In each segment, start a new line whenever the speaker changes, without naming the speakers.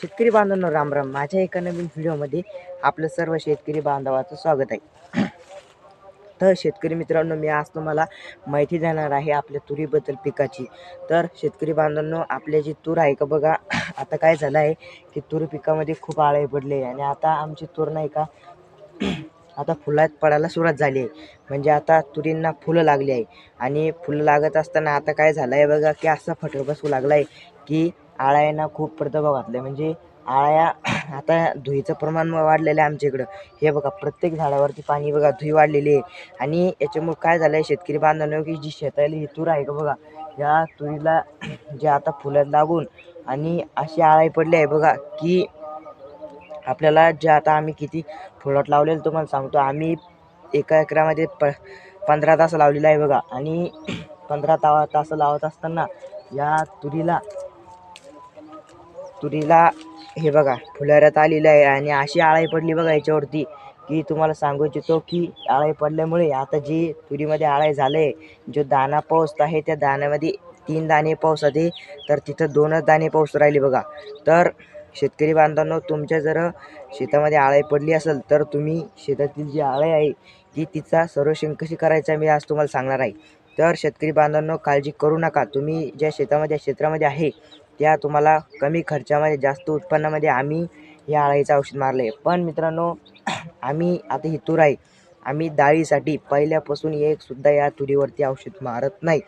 शेतकरी बांधवांनो राम राम. माझ्या एका नवीन व्हिडिओमध्ये आपलं सर्व शेतकरी बांधवाचं स्वागत आहे. तर शेतकरी मित्रांनो मी आज तुम्हाला माहिती देणार आहे आपल्या तुरीबद्दल पिकाची. तर शेतकरी बांधवांनो आपल्या जी तूर आहे का बघा आता काय झालं आहे की तूर पिकामध्ये खूप आळे पडले आणि आता आमची तूर नाही का आता फुलात पडायला सुरुवात झाली आहे. म्हणजे आता तुरींना फुलं लागली आहे. आणि फुलं लागत असताना आता काय झालं आहे बघा की असा फटक बसू लागला आहे की आळ्यांना खूप प्रताप घातला. म्हणजे आळ्या आता धुईचं प्रमाण वाढलेलं आहे आमच्या इकडं हे बघा प्रत्येक झाडावरती पाणी बघा धुई वाढलेली आहे. आणि याच्यामुळे काय झालं आहे शेतकरी बांधवांना की जी शेताला ही तूर आहे का बघा या तुरीला जे आता फुलं लागून आणि अशी आळाई पडली आहे बघा की आपल्याला जे आता आम्ही किती प्लॉट लावलेलं तुम्हाला सांगतो. आम्ही एका एकरामध्ये प पंधरा तास लावलेला आहे बघा. आणि पंधरा ता तास लावत असताना या तुरीला तुरीला हे बघा फुलाऱ्यात आलेलं आहे आणि अशी आळाई पडली बघा याच्यावरती की तुम्हाला सांगू इच्छितो की आळाई पडल्यामुळे आता जी तुरीमध्ये आळाई झालं आहे जो दाना पाऊस आहे त्या दाण्यामध्ये तीन दाणे पाऊस आधी तर तिथं दोनच दाणे पाऊस राहिले बघा. तर शेतकरी बांधवांनो तुमच्या जर शेतामध्ये आळाई पडली असेल तर तुम्ही शेतातील जी आळाई आहे ती तिचा सर्वेक्षण कशी करायचं मी आज तुम्हाला सांगणार आहे. तर शेतकरी बांधवांनो काळजी करू नका. तुम्ही ज्या शेतामध्ये क्षेत्रामध्ये आहे त्या तुम्हाला कमी खर्चामध्ये जास्त उत्पन्नामध्ये आम्ही या आळाईचं औषध मारलं आहे पण मित्रांनो आम्ही आता ही तूर आहे. आम्ही डाळीसाठी पहिल्यापासून एकसुद्धा या तुरीवरती औषध मारत नाही.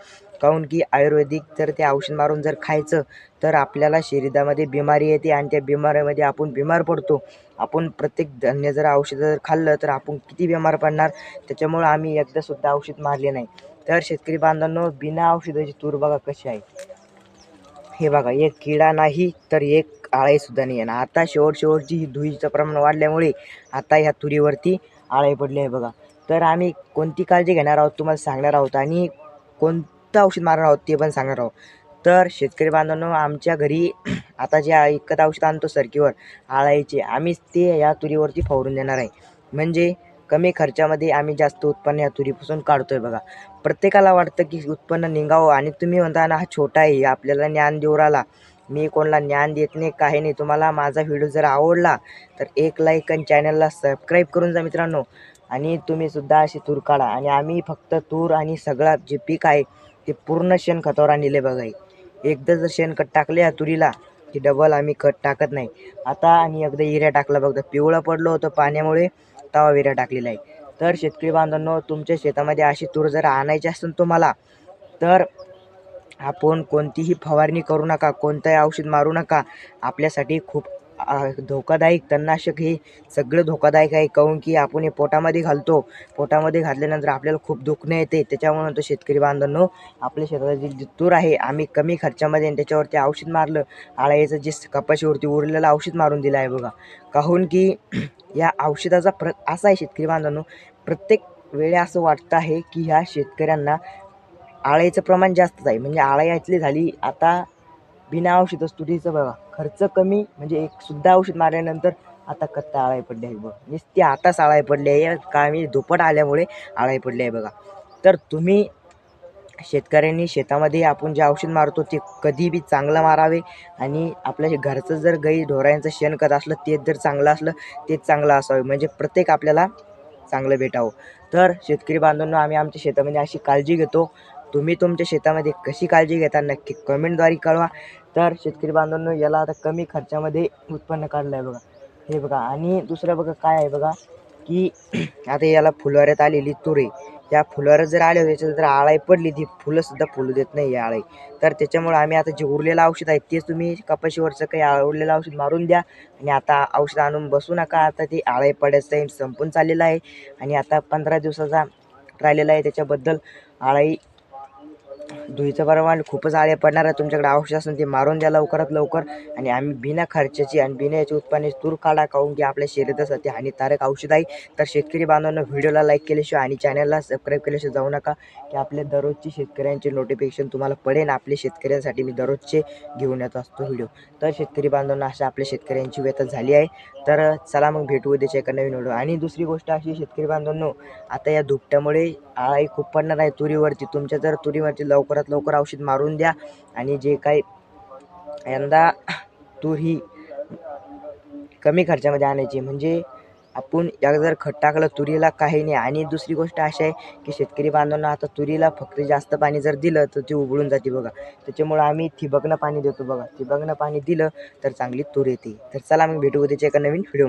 काहून की आयुर्वेदिक जर ते औषध मारून जर खायचं तर आपल्याला शरीरामध्ये बिमारी येते आणि त्या बिमारीमध्ये आपण बिमार पडतो. आपण प्रत्येक धान्य जर औषध जर खाल्लं तर आपण किती बिमार पडणार? त्याच्यामुळं आम्ही एकदा सुद्धा औषध मारले नाही. तर शेतकरी बांधवांनो बिना औषधाची तूर बघा कशी आहे. हे बघा एक किडा नाही तर एक आळाईसुद्धा नाही आणि आता शेवट शेवटची धुईचं प्रमाण वाढल्यामुळे आता ह्या तुरीवरती आळाई पडली आहे बघा. तर आम्ही कोणती काळजी घेणार आहोत तुम्हाला सांगणार आहोत आणि कोणतं औषध मारणार आहोत ते पण सांगणार आहोत. तर शेतकरी बांधवांनो आमच्या घरी आता जे विकत औषध आणतो सरकीवर आळाईचे आम्हीच ते या तुरीवरती फवारून देणार आहे. म्हणजे कमी खर्चामध्ये आम्ही जास्त उत्पन्न या तुरीपासून काढतोय बघा. प्रत्येकाला वाटतं की उत्पन्न निघावं आणि तुम्ही म्हणता ना हा छोटा आहे आपल्याला ज्ञान देऊ राहिला. मी कोणाला ज्ञान देत नाही काही नाही. तुम्हाला माझा व्हिडिओ जर आवडला तर एक लाईक आणि चॅनलला सबस्क्राईब करून जा मित्रांनो. आणि तुम्ही सुद्धा अशी तूर काढा. आणि आम्ही फक्त तूर आणि सगळा जे पीक आहे ते पूर्ण शेणखतावर आणले बघा. एकदा जर शेणखत टाकले या तुरीला की डबल आम्ही खत टाकत नाही. आता आणि एकदा युरिया टाकला बघा. पिवळं पडलं होतं पाण्यामुळे. तवा विरा टाकलेला आहे. तर शेतकरी बांधवांनो तुमच्या शेतामध्ये अशी तूर जर आणायची असेल तुम्हाला तर आपण कोणतीही फवारणी करू नका कोणतंही औषध मारू नका. आपल्यासाठी खूप धोकादायक तणनाशक हे सगळं धोकादायक आहे. काहून की आपण हे पोटामध्ये घालतो. पोटामध्ये घातल्यानंतर आपल्याला खूप दुखणं येते. त्याच्यामुळे तो शेतकरी बांधवांनो आपल्या शेतातील जी तूर आहे आम्ही कमी खर्चामध्ये आणि त्याच्यावरती औषध मारलं. आळाईचं जे कपाशीवरती उरलेलं औषध मारून दिलं आहे बघा. काहून की या औषधाचा प्र असा आहे शेतकरी बांधवांनो प्रत्येक वेळे असं वाटतं आहे की ह्या शेतकऱ्यांना आळ्याचं प्रमाण जास्तच आहे. म्हणजे आळा झाली आता बिना औषध तुरीचं बघा. खर्च कमी म्हणजे एक सुद्धा औषध मारल्यानंतर आता कत्ता आळाई पडली आहे बघा. नुसती आताच आळाई पडली आहे. का मी धुपट आल्यामुळे आळाई पडली आहे बघा. तर तुम्ही शेतकऱ्यांनी शेतामध्ये आपण जे औषध मारतो ते कधी बी चांगलं मारावे आणि आपल्या घरचं जर गाई ढोरांचं शेणखत असलं तेच जर चांगलं असलं तेच चांगलं असावे. म्हणजे प्रत्येक आपल्याला चांगलं भेटावं. तर शेतकरी बांधवांना आम्ही आमच्या शेतामध्ये अशी काळजी घेतो. तुम्ही तुमच्या शेतामध्ये कशी काळजी घेता नक्की कमेंटद्वारे कळवा. तर शेतकरी बांधवांनो याला आता कमी खर्चामध्ये उत्पन्न काढलं आहे बघा. हे बघा. आणि दुसरं बघा काय आहे बघा की आता याला फुलवाऱ्यात आलेली तुरे या फुलवाऱ्यात जर आले त्याच्यात जर आळाई पडली. ती फुलंसुद्धा फुलू देत नाही या आळाई. तर त्याच्यामुळे आम्ही आता जे उरलेलं औषध आहे तेच तुम्ही कपाशीवरचं काही उरलेलं औषध मारून द्या. आणि आता औषध आणून बसू नका. आता ते आळाई पडायचं टाईम संपून चाललेलं आहे. आणि आता पंधरा दिवसाचा राहिलेला आहे त्याच्याबद्दल आळाई धुईचं प्रमाण खूपच आळे पडणार आहे तुमच्याकडे औषध असेल ते मारून द्या लवकरात लवकर. आणि आम्ही बिना खर्चाची आणि बिना याची उत्पन्नाची तूर काढा. काहून की आपल्या शरीरासाठी हानिकारक औषध आहे. तर शेतकरी बांधवांना व्हिडिओला लाईक केल्याशिवाय आणि चॅनलला सबस्क्राईब केल्याशिवाय जाऊ नका. की आपल्या दररोजची शेतकऱ्यांचे नोटिफिकेशन तुम्हाला पडेल आपल्या शेतकऱ्यांसाठी मी दररोजचे घेऊन येत असतो व्हिडिओ. तर शेतकरी बांधवांना अशा आपल्या शेतकऱ्यांची व्यथा झाली आहे. तर चला मग भेटू उद्याच्या एका नवीन व्हिडिओ. आणि दुसरी गोष्ट अशी शेतकरी बांधवांनो आता या धुपट्यामुळे आळाई खूप पडणार आहे तुरीवरती. तुमच्या जर तुरीवरती लवकरात लवकर औषध मारून द्या आणि जे काही यंदा तूर ही कमी खर्चामध्ये आणायची म्हणजे आपण एकदा जर खत टाकलं तुरीला काही नाही. आणि दुसरी गोष्ट अशी आहे की शेतकरी बांधवांना आता तुरीला फक्त जास्त पाणी जर दिलं तर ती उबळून जाते बघा. त्याच्यामुळं आम्ही ठिबकनं पाणी देतो बघा. ठिबकनं पाणी दिलं तर चांगली तूर येते. तर चला मग भेटू उद्याच्या एका नवीन व्हिडिओ